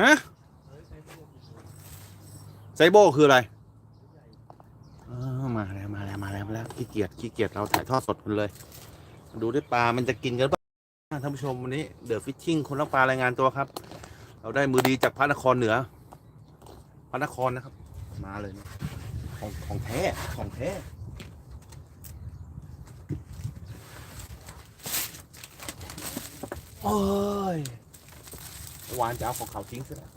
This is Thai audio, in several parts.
ฮะไซโบคืออะไรมาแล้วมาแล้วมาแล้วมาแล้วขี้เกียจขี้เกียจเราถ่ายทอดสดกันเลย ดูด้วยปลามันจะกินกันบ้างท่านผู้ชมวันนี้เดอะฟิชชิ่งคนรักปลารายงานตัวครับ เราได้มือดีจากพระนครเหนือ พระนครนะครับ มาเลยนะของของแท้ของแท้โอ้ย วานจะเอาของเขาทิ้งซะแล้ว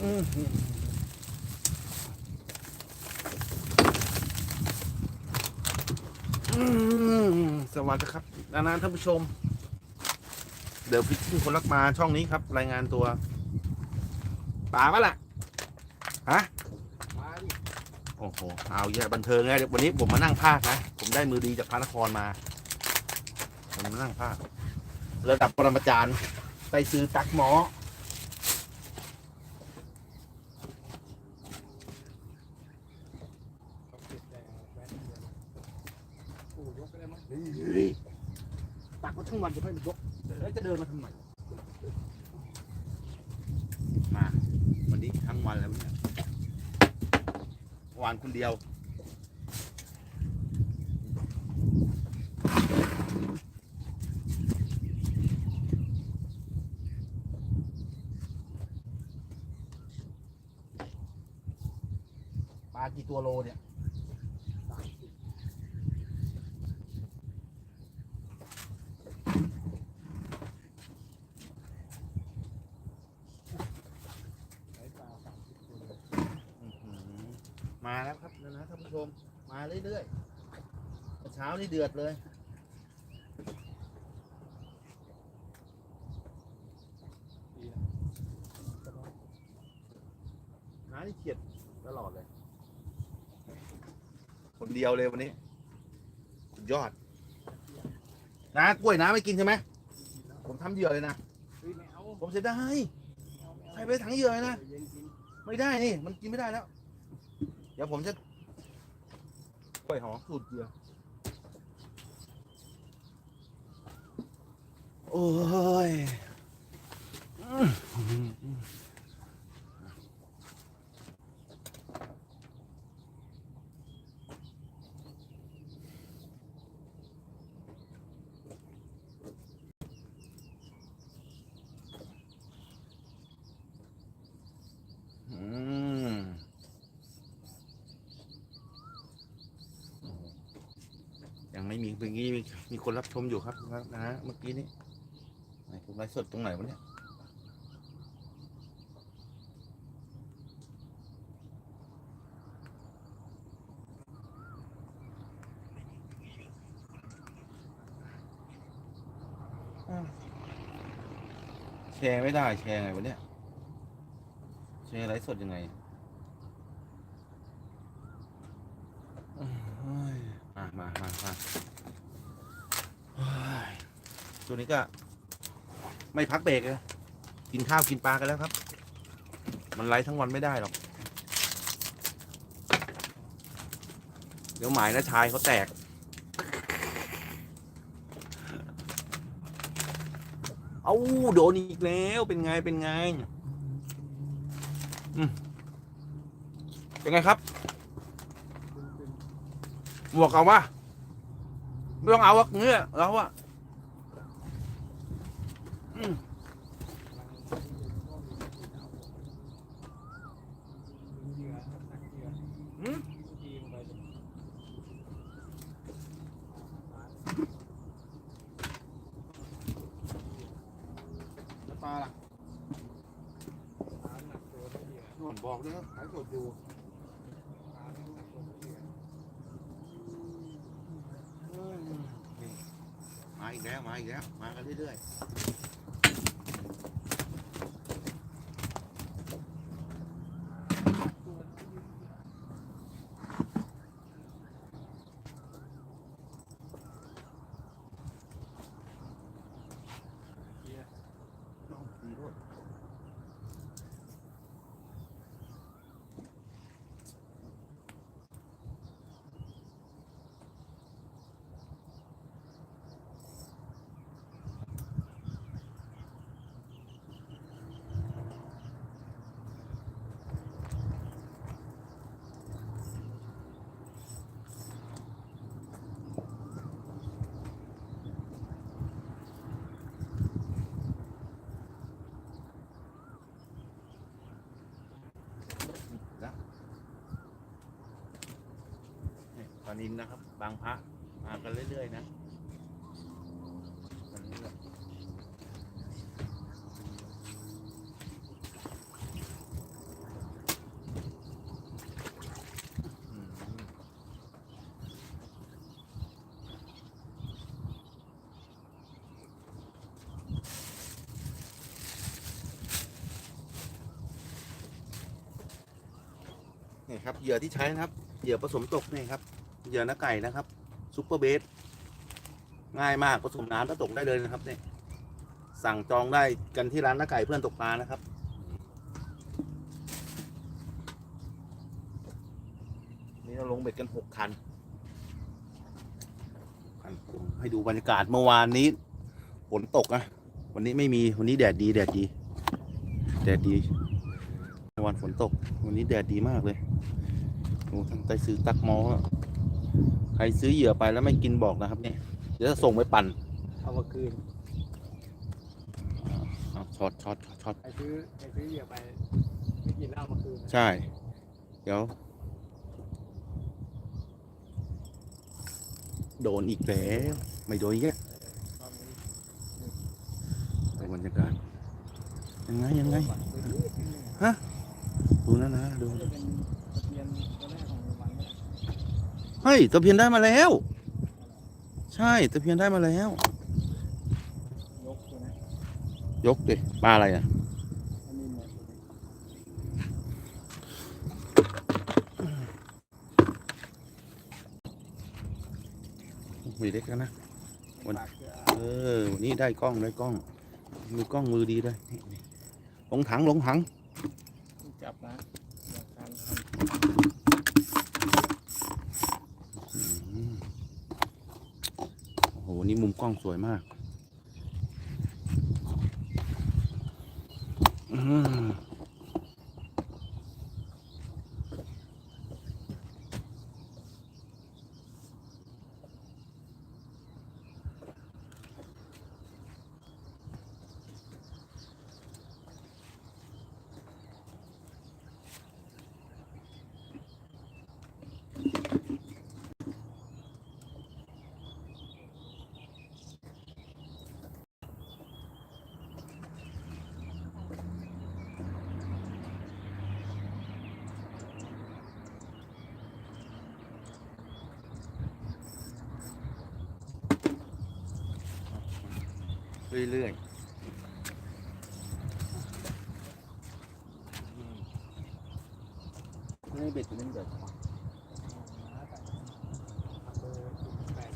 อื้อหืออืมสวัสดีครับนานาท่านผู้ชม เดี๋ยวพิชชิ่งคนรักมาช่องนี้ครับ รายงานตัวป่าปะล่ะ ฮะ โอ้โห เอาเย่บันเทิงเลยวันนี้ผมมานั่งภาคนะ ผมได้มือดีจากพระนครมา ผมมานั่งภาคระดับปรมาจารย์ไปซื้อตักหมอ ต้องติดแดงแว้นเดียวปู่ยกไปได้มั้ย เฮ้ยตักมาทั้งวันจะไม่ยกแล้วจะเดินมาทำไม มา วันนี้ทั้งวันแล้วเนี่ยเมื่อวานคนเดียว ปลา กี่ตัวโลเนี่ยมสิบใช้ปลาสามสิบตัวเลยอื้อหือมาแล้วครับนะนะท่านผู้ชม มาเรื่อยๆเมื่อเช้านี่เดือดเลย ดีนะก็ต้อง น้านี่เฉียดตลอดเลย คนเดียวเลยวันนี้สุดยอดน้ากล้วยน้าไม่กินใช่ไหมกินแล้วผมทำเหยื่อเลยนะเฮ้ยไม่เอาผมเสียดายไม่เอาใส่ไปถังเหยื่อเลยนะเย็นกินไม่ได้นี่ มันกินไม่ได้แล้ว เดี๋ยวผมจะกล้วยหอมสูตรเหยื่อโอ้ยอื้ออืมยังไม่มีเมื่อกี้มีมี คนรับชมอยู่ครับนะฮะเมื่อกี้นี้ไหนผมไลฟ์สดตรงไหนวะเนี่ยแชร์ไม่ได้แชร์ไงวะเนี่ยแชร์ไลฟ์สดยังไงมามามามา ตัวนี้ก็ ไม่พักเบรกเลยกินข้าวกินปลากันแล้วครับ มันไลฟ์ทั้งวันไม่ได้หรอก เดี๋ยวหมายนะชายเขาแตก เอาโดนอีกแล้วเป็นไงเป็นไงอืมเป็นไงครับ หมวกเอาวะ ไม่ต้องเอาวะเงี้ยแล้วอะอืม เหยื่อตักเหยื่อ อืม ทีมไปเลย แล้วปลาล่ะ ปลาหนักตัวเท่าเหยื่อ ผมบอกเลยครับขายสดอยู่ ปลาไม่หนักตัวเท่าเหยื่อ อืมนี่มา อีกแล้วมาอีกแล้วมากันเรื่อยๆ นินนะครับ บางพระมากันเรื่อยๆนะมาเรื่อยๆอืมนี่ครับเหยื่อที่ใช้นะครับเหยื่อผสมตกนี่ครับ เหยื่อน้าไก่นะครับซุปเปอร์เบสง่ายมากผสมน้ำแล้วตกได้เลยนะครับเนี่ยสั่งจองได้กันที่ร้านน้าไก่เพื่อนตกปลานะครับ นี่เราลงเบ็ดกันหกคันคันผมให้ดูบรรยากาศเมื่อวานนี้ฝนตกนะวันนี้ไม่มีวันนี้แดดดีแดดดี แดดดีเมื่อวานฝนตก วันนี้แดดดีมากเลยโอ้ทั้งใจซื้อตักหมออะ ใครซื้อเหยื่อไปแล้วไม่กินบอกนะครับเนี่ยเดี๋ยวจะส่งไปปั่นเอามาคืนเอาช็อตช็อตช็อตช็อตใครซื้อใครซื้อเหยื่อไปไม่กินแล้วเอามาคืนนะใช่ เดี๋ยว โดนอีกแล้วไม่โดนอีกแล้วตอนนี้ดูบรรยากาศยังไงยังไงดูนะนะดู จะเป็นตะเพียนตัวแรกของวันเนี่ย เฮ้ยตะเพียนได้มาแล้ว ใช่ตะเพียนได้มาแล้ว ยกตัวนี้ยกดิปลาอะไรอะอันนี้เนี่ยตัวนี้มือเล็กแล้วนะวันเออวันนี้ได้กล้องได้กล้อง มือกล้องมือดีด้วยนี่นี่ลงถังลงถังจับนะอยากการท อืมโอ้โหวั นี้มุมกล้องสวยมากอืม เรื่อยๆนี่เบ็ดมันเดือดำเบอร์แปด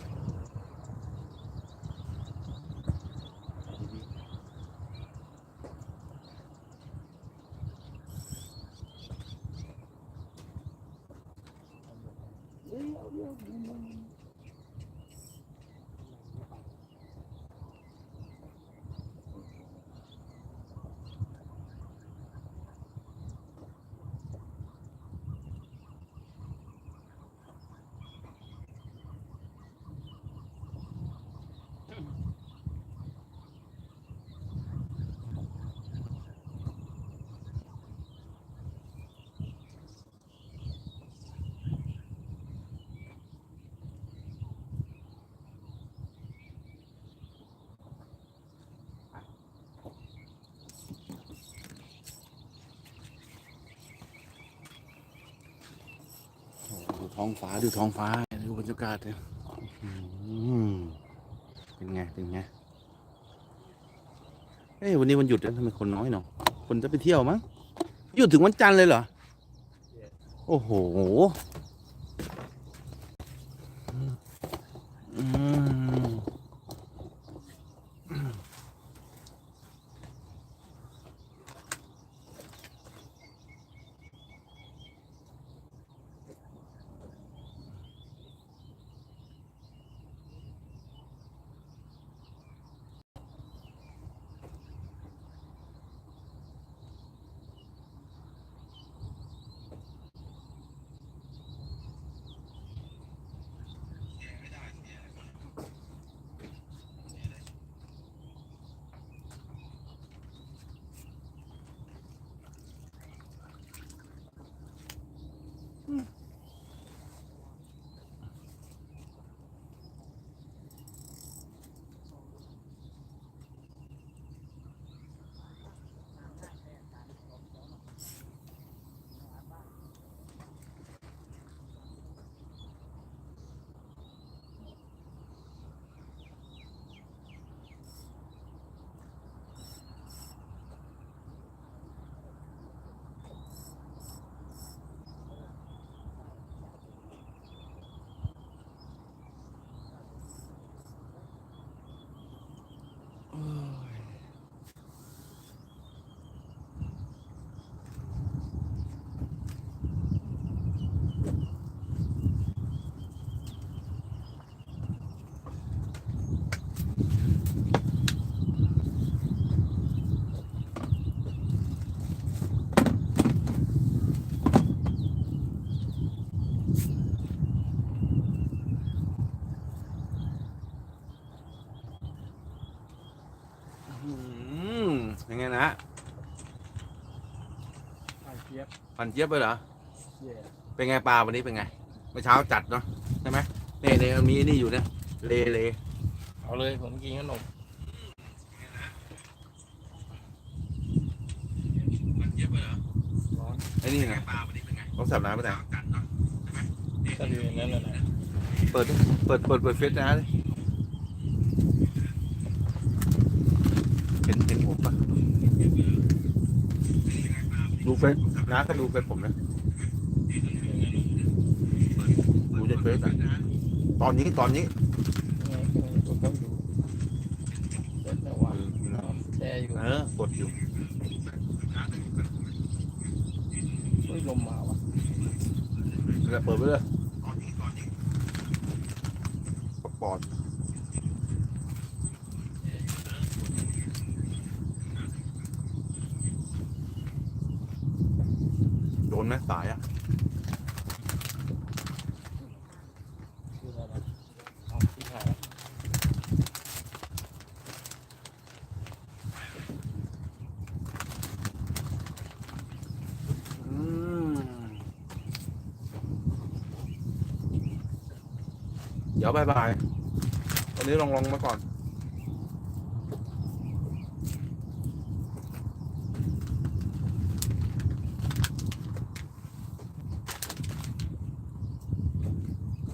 โอ้โหดู ท้องฟ้าดูท้องฟ้าดูบรรยากาศเลยอืมเป็นไงเป็นไงเอ้ยวันนี้วันหยุดแล้วทำไมคนน้อยเนาะคนจะไปเที่ยวมั้งหยุดถึงวันจันทร์เลยเหรอ โอ้โห เนี่ยนะไข่เจี๊ยบฟันเจี๊ยบไปเหรอ แย่เป็นไงปลาวันนี้เป็นไงเมื่อเช้าจัดเนาะใช่ไหมเนี่ยนมีนี่อยู่เนี่ยเลเลเอาเลยผมกินขนมไรอร้อนไอ้นี่นไงต้องสับน้ำไปแต่เปิดเปิดเปิดเปิดเฟซนะดิ ดูเฟซนะก็ดูเฟซผมนะดูในเฟซอะตอนนี้ตอนนี้ผมต้องดูเสร็จแล้วว่าแช่อยู่เออกดอยู่เฮ้ยลมมาว่ะแล้วเปิดไปเลยปอดโดนไหมสายอะ คืออะไรนะเอาที่หายแล้ว อืมเดี๋ยว บายบายตอนนี้ลองลองมาก่อน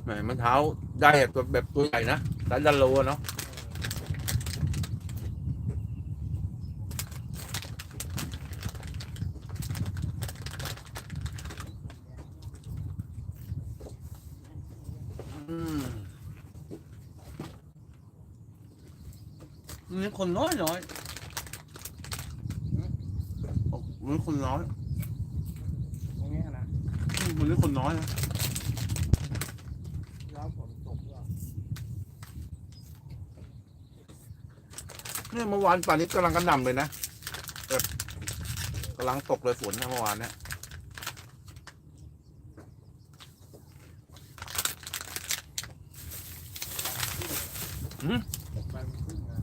แหมมันเท้าได้แบบแบบตัวใหญ่นะสายดันโลเนาะอืมนี่ คนน้อยน้อยโอ้มันคนน้อยตรงเนี้ยนะอืมมันนี่คนน้อยนะแล้วฝนตกด้วยเนี่ยเมื่อวานป่านนี้กำลังกระหน่ำเลยนะแบบกำลังตกเลยฝนนะเมื่อวานเนี่ยตกไปมันขึ้นมา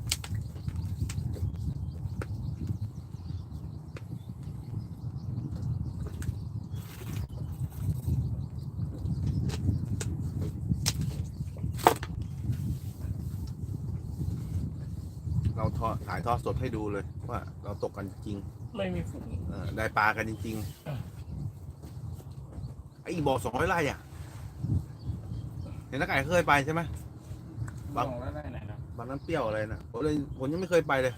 เรา ทอถ่ายทอดสดให้ดูเลย ว่า เราตกกันจริงไม่มีฝุ่นเออได้ปลากันจริงอะๆไอ้บ่อสองร้อยไร่อะเห็นนักไก่เคยไปใช่ไหมลองแล้วได้ไหนนะบางน้ำเปรี้ยวอะไรนะผมเลยผมยังไม่เคยไปเลย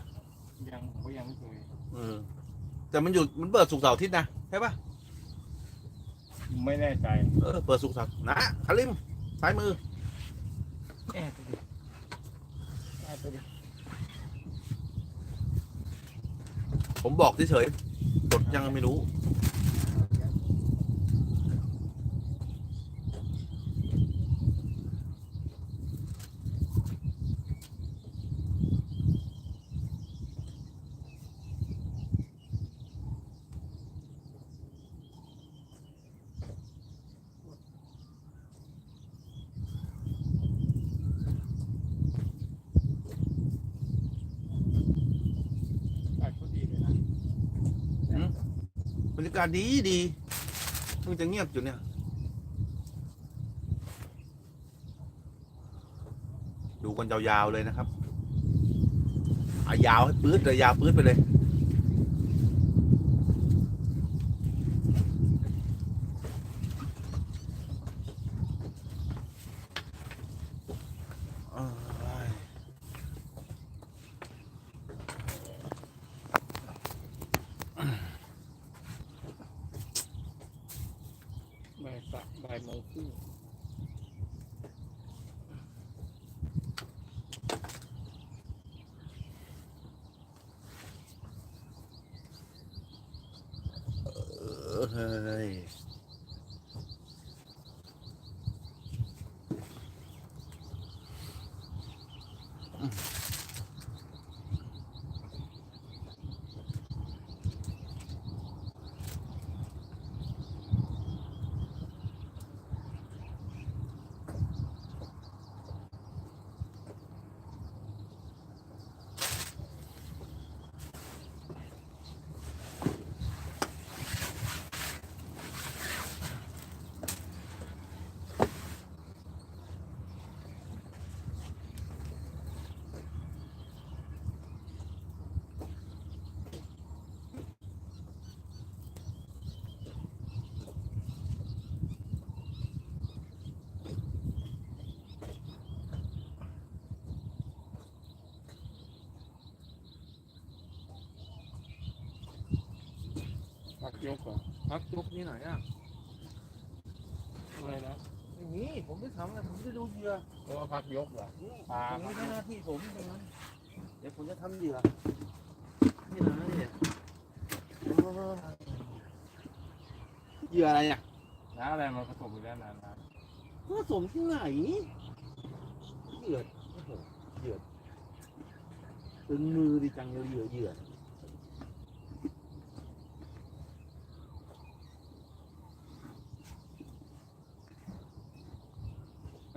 ยังผมก็ยังไม่เคยเออ แต่มันอยู่มันเปิดสุกร์เสาร์อาทิตย์นะใช่ปะไม่แน่ใจเออเปิดสุกร์เสาร์นะคาริมซ้ายมือ แอบไปดิแอบไปดิ ผมบอกเฉยๆกดยังไม่รู้ อากาศก็ดีเลยนะ บรรยากาศดีดีมันจะเงียบอยู่เนี่ย ดูกันยาวๆเลยนะครับอายาวให้ปื๊ดเลยยาวปื๊ดไปเลย เอ้ย บ่ายสักบ่ายโมงครึ่ง เยยกเหรอพักยกนี่ไหนอะอะไรนะไม่มีผมไม่ทำอะไรผมจะดูเหยื่อเพราะว่าพักยกเหรอปลาไม่ใช่หน้าที่ผมตรงนั้นเดี๋ยวผมจะทำเหยื่อนี่นะเนี่ยเหยื่ออะไรอะน้าอะไรมาผสมกันนะนะผสมที่ไหนเหยื่อโอ้โหเหยื่อตึงมือดิจังเลยเหยื่อเหยื่อ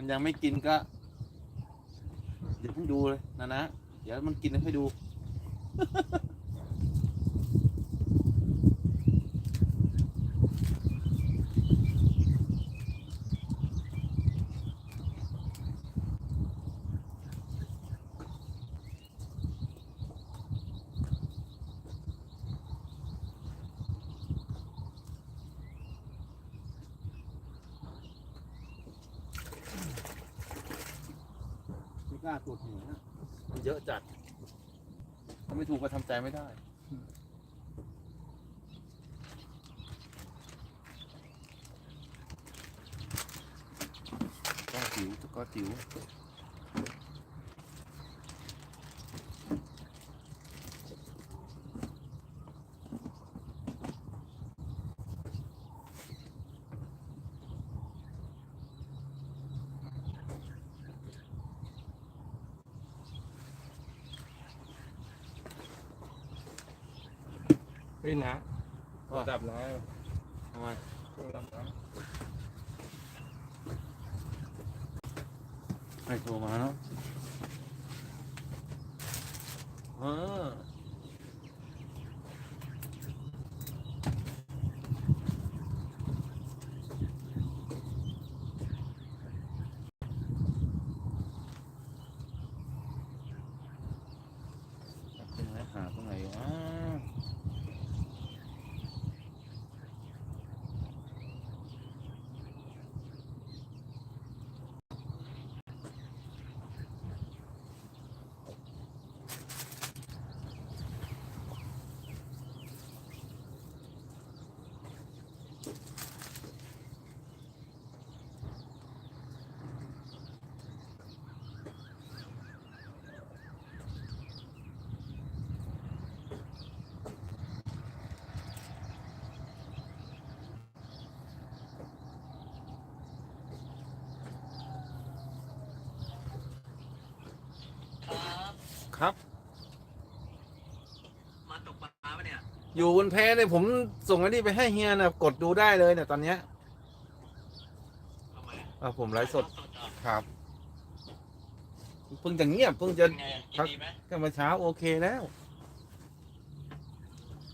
มันยังไม่กินก็เดี๋ยวเพิ่งดูเลยนะนะ เดี๋ยวมันกินให้ดู ไม่กล้าตรวจหัวนะมันเยอะจัดทำไม่ถูกก็ทำใจไม่ได้ ก็ จิ๋วก็จิ๋วๆเฮ้ยนะระดับน้อย ทำไม ระดับน้อย ใครโทรมาเนาะเออตรงไหนหาตรงไหนวะ ครับ มาตกปลาปะเนี่ย อยู่บนแพเนี่ยผมส่งอันนี้ไปให้เฮียนะกดดูได้เลยเนี่ยตอนเนี้ยทำไมอะผมไลฟ์สดสดเหรอครับ เพิ่งจะเงียบเพิ่งจะ เป็นไงกินดีไหมแค่มาเช้าโอเคแล้ว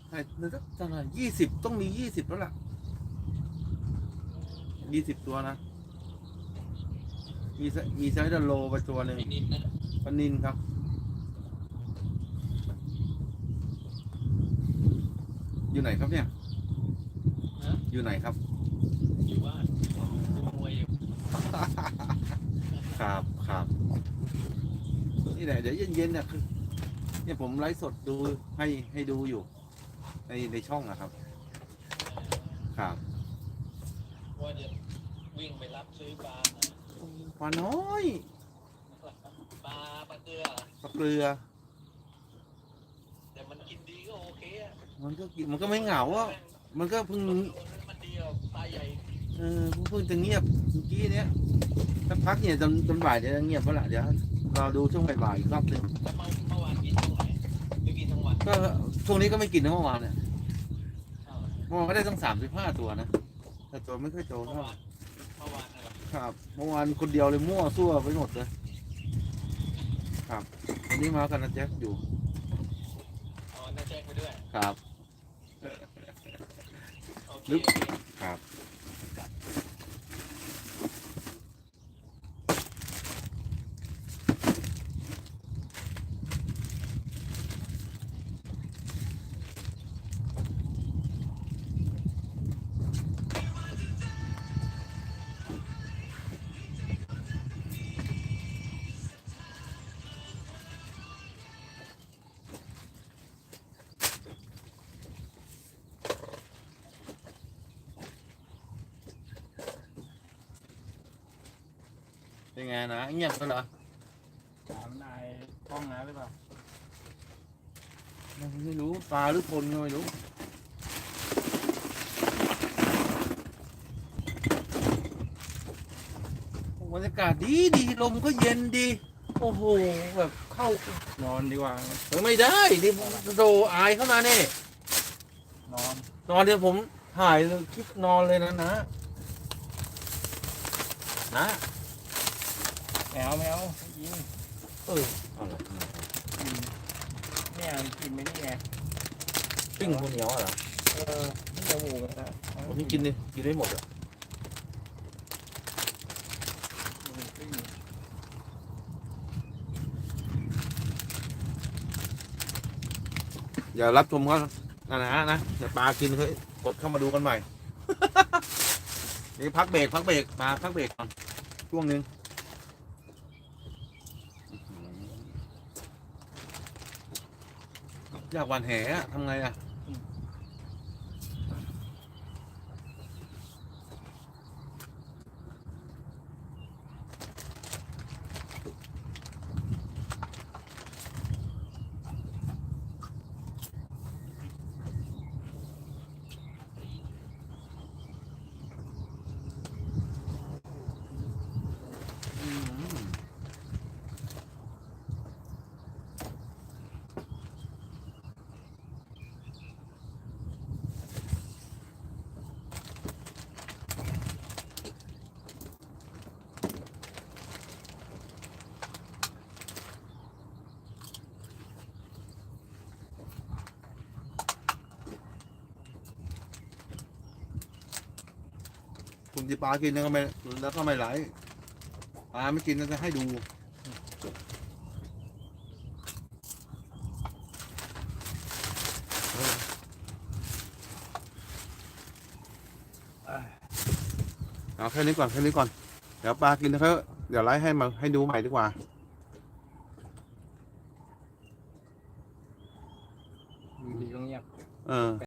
ไอ้นึกว่าตอนไหนยี่สิบต้องมียี่สิบแล้วล่ะยี่สิบตัวนะ มีไซมีไซส์ดันโลไปตัวหนึ่งไอ้นิดนะปลานินครับ อยู่ ไหนครับเนี่ย อยู่ไหนครับ อยู่บ้านดูมวยอยู่ครับครับนี่แหละเดี๋ยวเย็นๆเนี่ยคือเนี่ยผมไลฟ์สดดูให้ให้ดูอยู่ ในในช่องอะครับ ครับว่าจะวิ่งไปรับซื้อปลานะปลาน้อย ปลาปลาเกลือปลาเกลือ แต่มันกินดีก็โอเคอะ มันก็กินมันก็ไม่เหงาอะมันก็เพิ่งมันมันดีกว่าปลาใหญ่เออเพิ่งเพิ่งจะเงียบเมื่อกี้เนี้ยสักพักเนี่ยจนจนบ่ายเดี๋ยวจะเงียบแล้วล่ะเดี๋ยวรอดูช่วงบ่ายๆอีกรอบหนึ่งแต่เมื่อเมื่อวานกินตรงไหนไม่กินทั้งวันก็ช่วงนี้ก็ไม่กินนะเมื่อวานเนี่ยอ้าวเมื่อวานก็ได้ตั้งสามสิบห้าตัวนะแต่ตัวไม่ค่อยโตเมื่อเท่าไหวาร่นเมื่อวานอะไรครับเมื่อวานคนเดียวเลยมั่วซั่วไปหมดเลย ครับวันนี้มากันนะแจ็คอยู่เอาน้าแจ้งไปด้วยครับโอเค ลึกครับ นไงนะเงียบกันเหรอถามนายกล้องนะหรือเปล่าไม่รู้ปลาหรือคนก็ไม่รู้บรรยากาศดีดีลมก็เย็นดี โอ้โหแบบเข้านอนดีกว่าเฮ้ยไม่ได้ดิโดอายเข้ามาเนี่ยนอน นอนเดี๋ยวผมถ่ายคลิปนอนเลยนะนะนะแมวแมวยิงเออเอาละกินเนี่ยกินไม่นี่ไงปิ้งข้าวเหนียวอะเหรอเออนี่จมูกกันนะผมกินดิกินได้หมดอะปิ้งอย่ารับชมก็นะนะนะเดี๋ยวปลากินเฮ้ยกดเข้ามาดูกันใหม่ นี่พักเบรกพักเบรกมาพักเบรกก่อนช่วงหนึ่ง อยากหวานแหอะทำไงอะ ที่ปลากินแล้วก็ไม่แล้วก็ไม่ไหลปลาไม่กินแล้วจะให้ดูเอาแค่นี้ก่อนแค่นี้ก่อนเดี๋ยวปลากินแล้วเขาเดี๋ยวไลฟ์ให้มาให้ดูใหม่ดีกว่า